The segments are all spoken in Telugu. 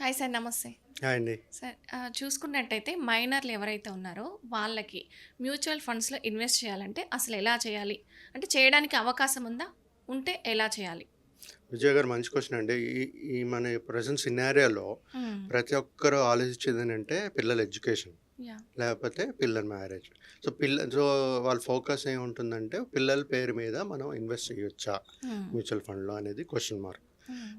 హాయ్ సార్ నమస్తే. హాయ్ అండి. సార్ చూసుకున్నట్టయితే మైనర్లు ఎవరైతే ఉన్నారో వాళ్ళకి మ్యూచువల్ ఫండ్స్లో ఇన్వెస్ట్ చేయాలంటే అసలు ఎలా చేయాలి? అంటే చేయడానికి అవకాశం ఉందా? ఉంటే ఎలా చేయాలి? విజయ్ గారు మంచి క్వశ్చన్ అండి. ఈ ఈ మన ప్రజెంట్ సినారియాలో ప్రతి ఒక్కరూ ఆలోచించేది ఏంటంటే పిల్లల ఎడ్యుకేషన్. లేకపోతే పిల్లల మ్యారేజ్. సో పిల్ల సో వాళ్ళ ఫోకస్ ఏముంటుందంటే పిల్లల పేరు మీద మనం ఇన్వెస్ట్ చేయొచ్చా? మ్యూచువల్ ఫండ్లో అనేది క్వశ్చన్ మార్క్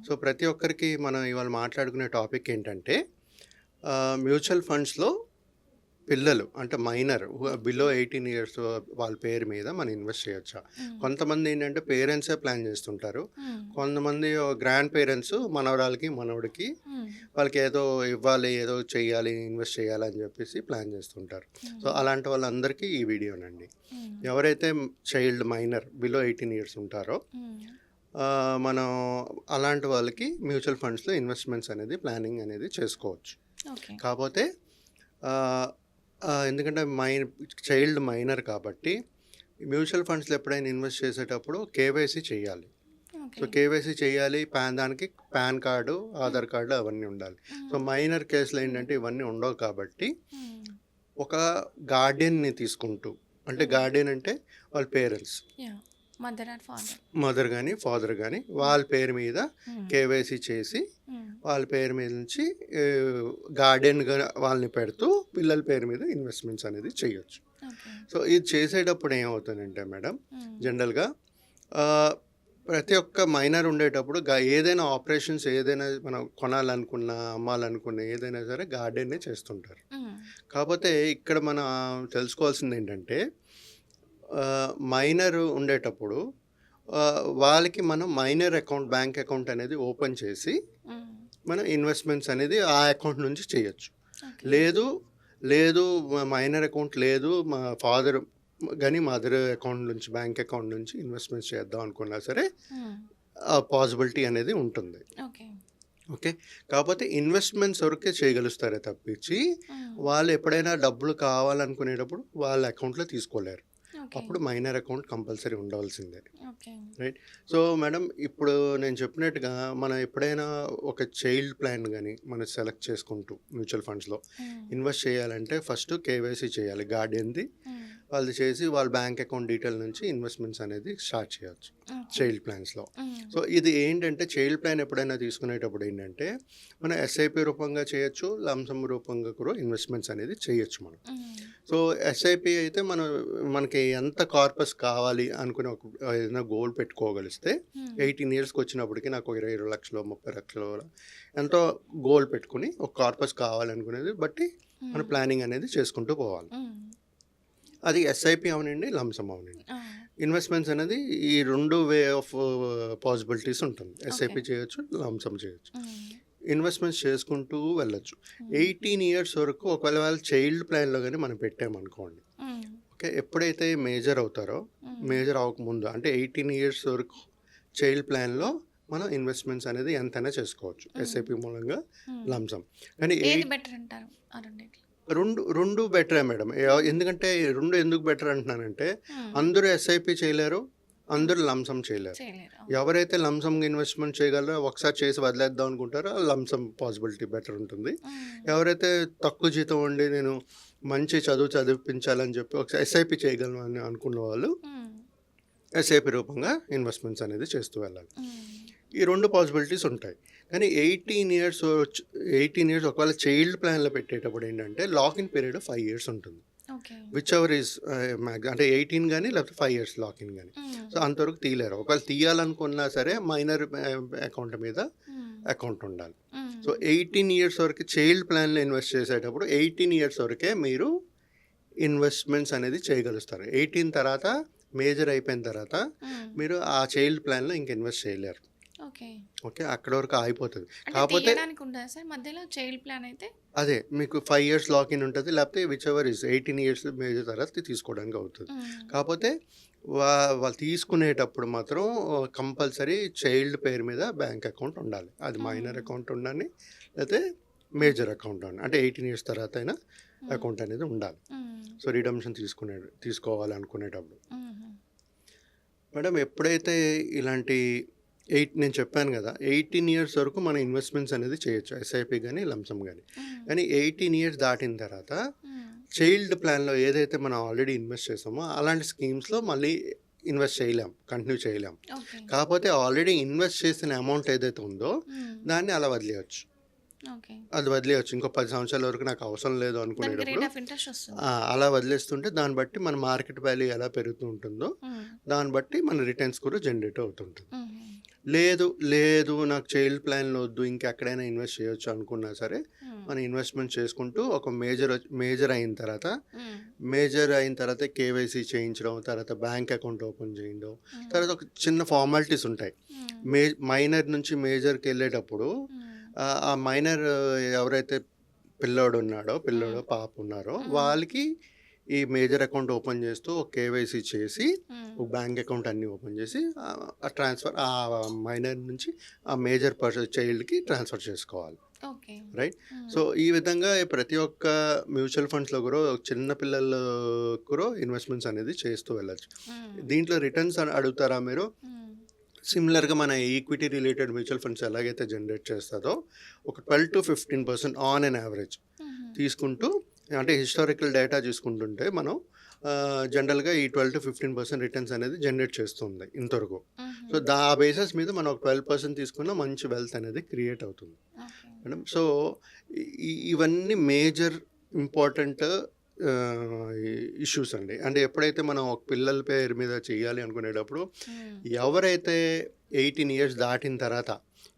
సో ప్రతి ఒక్కరికి మనం ఇవాళ మాట్లాడుకునే టాపిక్ ఏంటంటే మ్యూచువల్ ఫండ్స్లో పిల్లలు అంటే మైనర్ బిలో ఎయిటీన్ ఇయర్స్ వాళ్ళ పేరు మీద మనం ఇన్వెస్ట్ చేయొచ్చా? కొంతమంది ఏంటంటే పేరెంట్సే ప్లాన్ చేస్తుంటారు. కొంతమంది గ్రాండ్ పేరెంట్స్ మనవరాలకి మనవడికి వాళ్ళకి ఏదో ఇవ్వాలి ఏదో చేయాలి ఇన్వెస్ట్ చేయాలి అని చెప్పేసి ప్లాన్ చేస్తుంటారు. సో అలాంటి వాళ్ళందరికీ ఈ వీడియోనండి. ఎవరైతే child minor below eighteen years ఉంటారో మనం అలాంటి వాళ్ళకి మ్యూచువల్ ఫండ్స్లో ఇన్వెస్ట్మెంట్స్ అనేది ప్లానింగ్ అనేది చేసుకోవచ్చు. కాకపోతే ఎందుకంటే మైన్ చైల్డ్ మైనర్ కాబట్టి మ్యూచువల్ ఫండ్స్లో ఎప్పుడైనా ఇన్వెస్ట్ చేసేటప్పుడు కేవైసీ చేయాలి. సో కేవైసీ చేయాలి పాన్ దానికి పాన్ కార్డు ఆధార్ కార్డు అవన్నీ ఉండాలి. సో మైనర్ కేసులో ఏంటంటే ఇవన్నీ ఉండవు కాబట్టి ఒక గార్డియన్ని తీసుకుంటూ అంటే గార్డియన్ అంటే వాళ్ళ parents. Mother and father. Mother కానీ ఫాదర్ కానీ వాళ్ళ పేరు మీద కేవైసీ చేసి వాళ్ళ పేరు మీద నుంచి గార్డెన్గా వాళ్ళని పెడుతూ పిల్లల పేరు మీద ఇన్వెస్ట్మెంట్స్ అనేది చేయొచ్చు. సో ఇది చేసేటప్పుడు ఏమవుతుందంటే మేడం జనరల్గా ప్రతి ఒక్క మైనర్ ఉండేటప్పుడు ఏదైనా ఆపరేషన్స్ ఏదైనా మనం కొనాలనుకున్నా అమ్మాలనుకున్నా ఏదైనా సరే గార్డెన్నే చేస్తుంటారు. కాకపోతే ఇక్కడ మనం తెలుసుకోవాల్సింది ఏంటంటే మైనర్ ఉండేటప్పుడు వాళ్ళకి మనం మైనర్ అకౌంట్ బ్యాంక్ అకౌంట్ అనేది ఓపెన్ చేసి మనం ఇన్వెస్ట్మెంట్స్ అనేది ఆ అకౌంట్ నుంచి చేయొచ్చు. లేదు లేదు మైనర్ అకౌంట్ లేదు మా ఫాదర్ కానీ మదర్ అకౌంట్ నుంచి బ్యాంక్ అకౌంట్ నుంచి ఇన్వెస్ట్మెంట్స్ చేద్దాం అనుకున్నా సరే ఆ పాసిబిలిటీ అనేది ఉంటుంది. ఓకే. ఓకే? కాకపోతే ఇన్వెస్ట్మెంట్స్ వరకే చేయగలుగుతారే తప్పించి వాళ్ళు ఎప్పుడైనా డబ్బులు కావాలనుకునేటప్పుడు వాళ్ళ అకౌంట్లో తీసుకోలేరు. అప్పుడు మైనర్ అకౌంట్ కంపల్సరీ ఉండవలసిందే. ఓకే సో మేడం ఇప్పుడు నేను చెప్పినట్టుగా మనం ఎప్పుడైనా ఒక చైల్డ్ ప్లాన్ కానీ మనం సెలెక్ట్ చేసుకుంటూ మ్యూచువల్ ఫండ్స్లో ఇన్వెస్ట్ చేయాలంటే ఫస్ట్ కేవైసీ చేయాలి. గార్డియన్ది వాళ్ళు చేసి వాళ్ళ బ్యాంక్ అకౌంట్ డీటెయిల్ నుంచి ఇన్వెస్ట్మెంట్స్ అనేది స్టార్ట్ చేయొచ్చు చైల్డ్ ప్లాన్స్లో. సో ఇది ఏంటంటే చైల్డ్ ప్లాన్ ఎప్పుడైనా తీసుకునేటప్పుడు ఏంటంటే మనం ఎస్ఐపి రూపంగా చేయొచ్చు లంసమ్ రూపంగా కూడా ఇన్వెస్ట్మెంట్స్ అనేది చేయొచ్చు మనం. సో ఎస్ఐపి అయితే మనం మనకి ఎంత కార్పస్ కావాలి అనుకునే ఒక ఏదైనా గోల్ పెట్టుకోగలిస్తే ఎయిటీన్ ఇయర్స్కి వచ్చినప్పటికి నాకు ఇరవై ఇరవై లక్షలు ముప్పై లక్షలు ఎంతో గోల్ పెట్టుకుని ఒక కార్పస్ కావాలనుకునేది బట్టి మన ప్లానింగ్ అనేది చేసుకుంటూ పోవాలి. అది ఎస్ఐపి అవనండి లంసమ్ అవనండి. ఇన్వెస్ట్మెంట్స్ అనేది ఈ రెండు వే ఆఫ్ పాసిబిలిటీస్ ఉంటుంది. S I P. చేయొచ్చు లంసమ్ చేయొచ్చు. ఇన్వెస్ట్మెంట్స్ చేసుకుంటూ వెళ్ళొచ్చు. ఎయిటీన్ ఇయర్స్ వరకు ఒకవేళ వాళ్ళ చైల్డ్ ప్లాన్లో కానీ మనం పెట్టామనుకోండి ఓకే ఎప్పుడైతే మేజర్ అవుతారో మేజర్ అవ్వకముందు అంటే ఎయిటీన్ ఇయర్స్ వరకు చైల్డ్ ప్లాన్లో మనం ఇన్వెస్ట్మెంట్స్ అనేది ఎంతైనా చేసుకోవచ్చు. ఎస్ఐపి మూలంగా లంసమ్. కానీ బెటర్ అంటారు రెండు రెండు బెటరే మేడం. ఎందుకంటే రెండు ఎందుకు బెటర్ అంటున్నానంటే అందరూ ఎస్ఐపి చేయలేరు అందరూ లంసమ్ చేయలేరు. ఎవరైతే లంసమ్ ఇన్వెస్ట్మెంట్ చేయగలరో ఒకసారి చేసి వదిలేద్దాం అనుకుంటారో లంసమ్ పాసిబిలిటీ బెటర్ ఉంటుంది. ఎవరైతే తక్కువ జీతం ఉండి నేను మంచి చదువు చదివించాలని చెప్పి ఒకసారి ఎస్ఐపి చేయగలను అని అనుకున్న వాళ్ళు ఎస్ఐపి రూపంగా ఇన్వెస్ట్మెంట్స్ అనేది చేస్తూ వెళ్ళాలి. ఈ రెండు పాసిబిలిటీస్ ఉంటాయి. కానీ ఎయిటీన్ ఇయర్స్ ఎయిటీన్ ఇయర్స్ ఒకవేళ చైల్డ్ ప్లాన్లో పెట్టేటప్పుడు ఏంటంటే lock in period five years ఉంటుంది విచ్ ఎవర్ ఈస్ అంటే ఎయిటీన్ కానీ లేకపోతే ఫైవ్ ఇయర్స్ లాక్ ఇన్ కానీ సో అంతవరకు తీయలేరు. ఒకవేళ తీయాలనుకున్నా సరే మైనర్ అకౌంట్ మీద అకౌంట్ ఉండాలి. సో ఎయిటీన్ ఇయర్స్ వరకు చైల్డ్ ప్లాన్లో ఇన్వెస్ట్ చేసేటప్పుడు ఎయిటీన్ ఇయర్స్ వరకే మీరు ఇన్వెస్ట్మెంట్స్ అనేది చేయగలుగుతారు ఎయిటీన్ తర్వాత మేజర్ అయిపోయిన తర్వాత మీరు ఆ చైల్డ్ ప్లాన్లో ఇంక ఇన్వెస్ట్ చేయలేరు. ఓకే. ఓకే అక్కడ వరకు ఆగిపోతుంది. కాకపోతే సార్? మధ్యలో చైల్డ్ ప్లాన్ అయితే? అదే మీకు ఫైవ్ ఇయర్స్ లాక్ ఇన్ ఉంటుంది లేకపోతే whichever is eighteen years major తర్వాత తీసుకోవడానికి అవుతుంది. కాకపోతే వా వాళ్ళు తీసుకునేటప్పుడు మాత్రం కంపల్సరీ చైల్డ్ పేరు మీద బ్యాంక్ అకౌంట్ ఉండాలి. అది మైనర్. అకౌంట్ ఉండాలి లేకపోతే మేజర్ అకౌంట్ ఉండాలి. అంటే ఎయిటీన్ ఇయర్స్ తర్వాత అయినా అకౌంట్ అనేది ఉండాలి. సో రిడమ్షన్ తీసుకునే తీసుకోవాలి అనుకునేటప్పుడు మేడం ఎప్పుడైతే ఇలాంటి ఎయిట్ నేను చెప్పాను కదా ఎయిటీన్ ఇయర్స్ వరకు మన ఇన్వెస్ట్మెంట్స్ అనేది చేయొచ్చు ఎస్ఐపి కానీ లంసమ్ కానీ. కానీ ఎయిటీన్ ఇయర్స్ దాటిన తర్వాత. చైల్డ్ ప్లాన్లో ఏదైతే మనం ఆల్రెడీ ఇన్వెస్ట్ చేసామో అలాంటి స్కీమ్స్లో మళ్ళీ ఇన్వెస్ట్ చేయలేం కంటిన్యూ చేయలేం. కాకపోతే ఆల్రెడీ ఇన్వెస్ట్ చేసిన అమౌంట్ ఏదైతే ఉందో. దాన్ని అలా వదిలేయచ్చు. అది వదిలేయచ్చు ఇంకో పది సంవత్సరాల వరకు నాకు అవసరం లేదు అనుకునేటప్పుడు అలా వదిలేస్తుంటే దాన్ని బట్టి మన మార్కెట్ వాల్యూ ఎలా పెరుగుతూ ఉంటుందో. దాన్ని బట్టి మన రిటర్న్స్ కూడా జనరేట్ అవుతుంటుంది. లేదు లేదు నాకు చైల్డ్ ప్లాన్లో వద్దు ఇంకెక్కడైనా ఇన్వెస్ట్ చేయొచ్చు అనుకున్నా సరే. మన ఇన్వెస్ట్మెంట్ చేసుకుంటూ ఒక మేజర్ మేజర్ అయిన తర్వాత. మేజర్ అయిన తర్వాత కేవైసీ చేయించడం తర్వాత బ్యాంక్ అకౌంట్ ఓపెన్ చేయడం. తర్వాత ఒక చిన్న ఫార్మాలిటీస్ ఉంటాయి. మే మైనర్ నుంచి మేజర్కి వెళ్ళేటప్పుడు. ఆ మైనర్ ఎవరైతే పిల్లోడు ఉన్నాడో పిల్లోడు. పాప ఉన్నారో. వాళ్ళకి ఈ మేజర్ అకౌంట్ ఓపెన్ చేస్తూ కేవైసీ చేసి బ్యాంక్ అకౌంట్ అన్ని ఓపెన్ చేసి ఆ- ట్రాన్స్ఫర్ ఆ మైనర్ నుంచి ఆ మేజర్ పర్సన్ చైల్డ్కి ట్రాన్స్ఫర్ చేసుకోవాలి. రైట్. సో ఈ విధంగా ప్రతి ఒక్క మ్యూచువల్ ఫండ్స్లో కూడా చిన్న పిల్లలు కూడా ఇన్వెస్ట్మెంట్స్ అనేది చేస్తూ వెళ్ళచ్చు. దీంట్లో రిటర్న్స్ అడుగుతారా మీరు. సిమిలర్గా మన ఈక్విటీ రిలేటెడ్ మ్యూచువల్ ఫండ్స్ ఎలాగైతే జనరేట్ చేస్తుందో ఒక twelve to fifteen percent on and average. తీసుకుంటూ అంటే హిస్టారికల్ డేటా చూసుకుంటుంటే మనం జనరల్గా ఈ twelve to fifteen percent returns అనేది జనరేట్ చేస్తుంది ఇంతవరకు. సో దా బేసిస్ మీద మనం ఒక ట్వెల్వ్ పర్సెంట్ తీసుకున్న మంచి వెల్త్ అనేది క్రియేట్ అవుతుంది. మేడం సో ఇవన్నీ మేజర్ ఇంపార్టెంట్ ఇష్యూస్ అండి అంటే ఎప్పుడైతే మనం ఒక పిల్లల పేరు మీద చేయాలి అనుకునేటప్పుడు. ఎవరైతే ఎయిటీన్ ఇయర్స్ దాటిన తర్వాత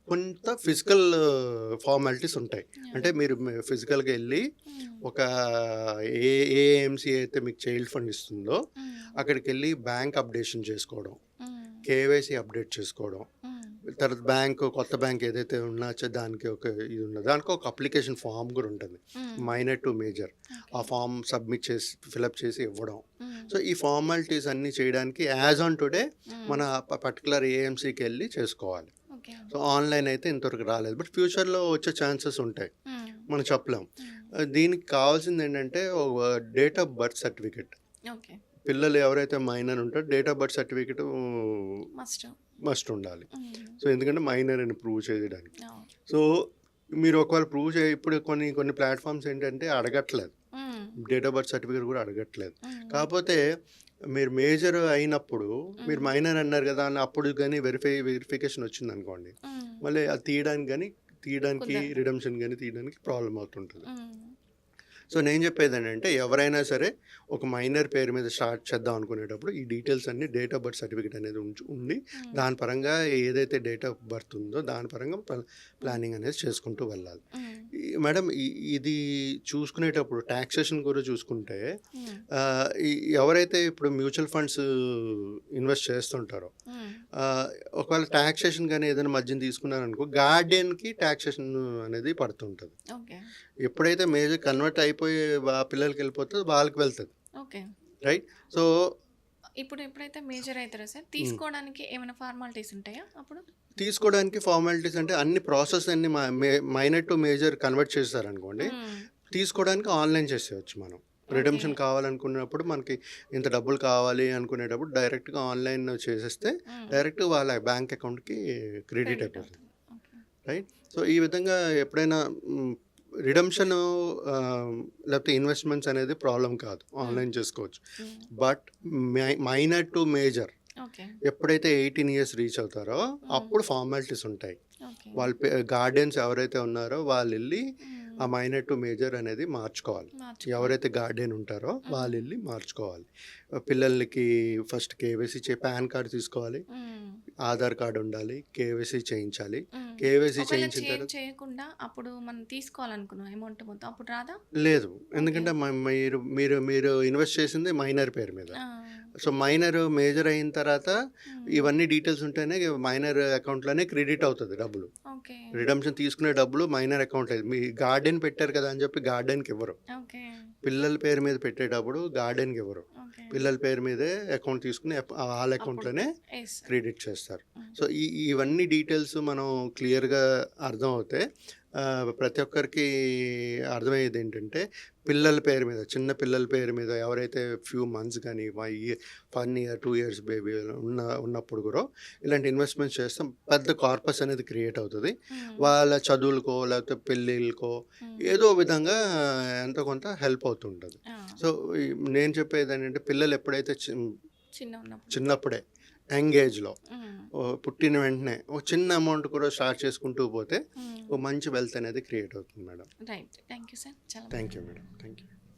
కొంత ఫిజికల్ ఫార్మాలిటీస్ ఉంటాయి అంటే మీరు ఫిజికల్గా వెళ్ళి హ్మ్. ఒక ఏ ఏఎంసీ అయితే మీకు చైల్డ్ ఫండ్ ఇస్తుందో హ్మ్. అక్కడికి వెళ్ళి బ్యాంక్ అప్డేషన్ చేసుకోవడం. కేవైసీ అప్డేట్ చేసుకోవడం. తర్వాత బ్యాంక్ కొత్త బ్యాంక్ ఏదైతే ఉన్నాచో దానికి ఒక ఇది ఉన్నది దానికి ఒక అప్లికేషన్ ఫామ్ కూడా ఉంటుంది. మైనర్ టు మేజర్ ఆ. ఫామ్ సబ్మిట్ చేసి ఫిలప్ చేసి ఇవ్వడం. సో ఈ ఫార్మాలిటీస్ అన్నీ చేయడానికి యాజ్ ఆన్ టుడే. మన పర్టికులర్ ఏఎంసీకి వెళ్ళి చేసుకోవాలి. సో ఆన్లైన్ అయితే ఇంతవరకు రాలేదు బట్ ఫ్యూచర్లో వచ్చే ఛాన్సెస్ ఉంటాయి. మనం చెప్పలేం. దీనికి కావాల్సింది ఏంటంటే డేట్ ఆఫ్ బర్త్ సర్టిఫికెట్. పిల్లలు ఎవరైతే మైనర్ ఉంటారో date of birth certificate must. ఉండాలి. సో ఎందుకంటే మైనర్ అని ప్రూవ్ చేయడానికి. సో మీరు ఒకవేళ ప్రూవ్ చే ఇప్పుడు కొన్ని కొన్ని ప్లాట్ఫామ్స్ ఏంటంటే అడగట్లేదు. డేట్ ఆఫ్ బర్త్ సర్టిఫికేట్ కూడా అడగట్లేదు. కాకపోతే మీరు మేజర్ అయినప్పుడు మీరు. మైనర్ అన్నారు కదా అని అప్పుడు కానీ వెరిఫై వెరిఫికేషన్ వచ్చింది అనుకోండి. మళ్ళీ అది తీయడానికి కానీ తీయడానికి. రిడమ్షన్ కానీ తీయడానికి ప్రాబ్లం అవుతుంటుంది. సో నేను చెప్పేది ఏంటంటే ఎవరైనా సరే ఒక మైనర్ పేరు మీద స్టార్ట్ చేద్దాం అనుకునేటప్పుడు ఈ డీటెయిల్స్ అన్ని డేట్ ఆఫ్ బర్త్ సర్టిఫికేట్ అనేది ఉంచి ఉండి. దాని పరంగా ఏదైతే డేట్ ఆఫ్ బర్త్ ఉందో దాని పరంగా ప్ల- ప్లానింగ్ అనేది చేసుకుంటూ వెళ్ళాలి. మేడం ఇది చూసుకునేటప్పుడు ట్యాక్సేషన్ కూడా చూసుకుంటే ఎవరైతే ఇప్పుడు మ్యూచువల్ ఫండ్స్ ఇన్వెస్ట్ చేస్తుంటారో ఒకవేళ ట్యాక్సేషన్ కానీ ఏదైనా మధ్యన తీసుకున్నారనుకో గార్డియన్కి ట్యాక్సేషన్ అనేది పడుతుంటుంది. ఎప్పుడైతే మేజర్ కన్వర్ట్ అయిపోయి ఆ పిల్లలకి వెళ్ళిపోతుందో వాళ్ళకి వెళ్తుంది ఓకే. రైట్ సో ఇప్పుడు ఎప్పుడైతే మేజర్ అవుతారో సార్ తీసుకోవడానికి ఏమైనా ఫార్మాలిటీస్ ఉంటాయా అప్పుడు? తీసుకోవడానికి ఫార్మాలిటీస్ అంటే అన్ని ప్రాసెస్ అన్ని మైనర్ టు మేజర్ కన్వర్ట్ చేస్తారనుకోండి. తీసుకోవడానికి ఆన్లైన్ చేసేయచ్చు మనం రిడమ్షన్. కావాలనుకున్నప్పుడు మనకి ఇంత డబ్బులు కావాలి అనుకునేటప్పుడు డైరెక్ట్గా ఆన్లైన్ చేసేస్తే. డైరెక్ట్ వాళ్ళ బ్యాంక్ అకౌంట్కి క్రెడిట్ అయిపోతుంది. ఓకే. సో ఈ విధంగా ఎప్పుడైనా రిడమ్షన్ లేకపోతే ఇన్వెస్ట్మెంట్స్ అనేది ప్రాబ్లం కాదు ఆన్లైన్ చేసుకోవచ్చు హ్మ్. But minor to major. ఎప్పుడైతే ఎయిటీన్ ఇయర్స్ రీచ్ అవుతారో అప్పుడు ఫార్మాలిటీస్ ఉంటాయి. వాళ్ళ గార్డియన్స్ ఎవరైతే ఉన్నారో వాళ్ళు వెళ్ళి. ఆ మైనర్ టు మేజర్ అనేది మార్చుకోవాలి మార్చుకో. ఎవరైతే గార్డియన్ ఉంటారో వాళ్ళు వెళ్ళి మార్చుకోవాలి పిల్లలకి ఫస్ట్ కేవైసీ చే పాన్ కార్డ్ తీసుకోవాలి. ఆధార్ కార్డు ఉండాలి కేవైసీ చేయించాలి. కేవైసీ చేయించిన తర్వాత చేయకుండా అప్పుడు మనం తీసుకోవాలనుకున్నాం అమౌంట్ మొత్తం అప్పుడు రాదా? లేదు ఎందుకంటే మీరు మీరు మీరు ఇన్వెస్ట్ చేసింది మైనర్ పేరు మీద. సో మైనర్ మేజర్ అయిన తర్వాత. ఇవన్నీ డీటెయిల్స్ ఉంటేనే మైనర్ అకౌంట్లోనే క్రెడిట్ అవుతుంది డబ్బులు. రిడమ్షన్ తీసుకునే డబ్బులు మైనర్ అకౌంట్ మీ గార్డెన్ పెట్టారు కదా అని చెప్పి గార్డెన్కి ఇవ్వరు. పిల్లల పేరు మీద పెట్టేటప్పుడు గార్డెన్కి ఇవ్వరు. పిల్లల పేరు మీదే అకౌంట్ తీసుకుని వాళ్ళ అకౌంట్లోనే. క్రెడిట్ చేస్తారు. సో ఈ ఇవన్నీ డీటెయిల్స్ మనం క్లియర్గా అర్థం అవుతే ఆ, ప్రతి ఒక్కరికి అర్థమయ్యేది ఏంటంటే పిల్లల పేరు మీద చిన్న పిల్లల పేరు మీద ఎవరైతే ఫ్యూ మంత్స్ కానీ one year two years baby ఉన్న ఉన్నప్పుడు కూడా ఇలాంటి ఇన్వెస్ట్మెంట్స్ చేస్తాం. పెద్ద కార్పస్ అనేది క్రియేట్ అవుతుంది. వాళ్ళ చదువులకో లేకపోతే పెళ్ళిళ్ళకో ఏదో విధంగా ఎంతో కొంత హెల్ప్ అవుతుంటుంది. సో నేను చెప్పేది ఏంటంటే పిల్లలు ఎప్పుడైతే చి- చిన్న ఉన్నప్పుడు చిన్నప్పుడే యంగ్ ఏజ్లో. పుట్టిన వెంటనే ఒక చిన్న అమౌంట్ కూడా స్టార్ట్ చేసుకుంటూ పోతే. ఒక మంచి వెల్త్ అనేది క్రియేట్ అవుతుంది madam. Right. Thank you sir thank you madam. Thank you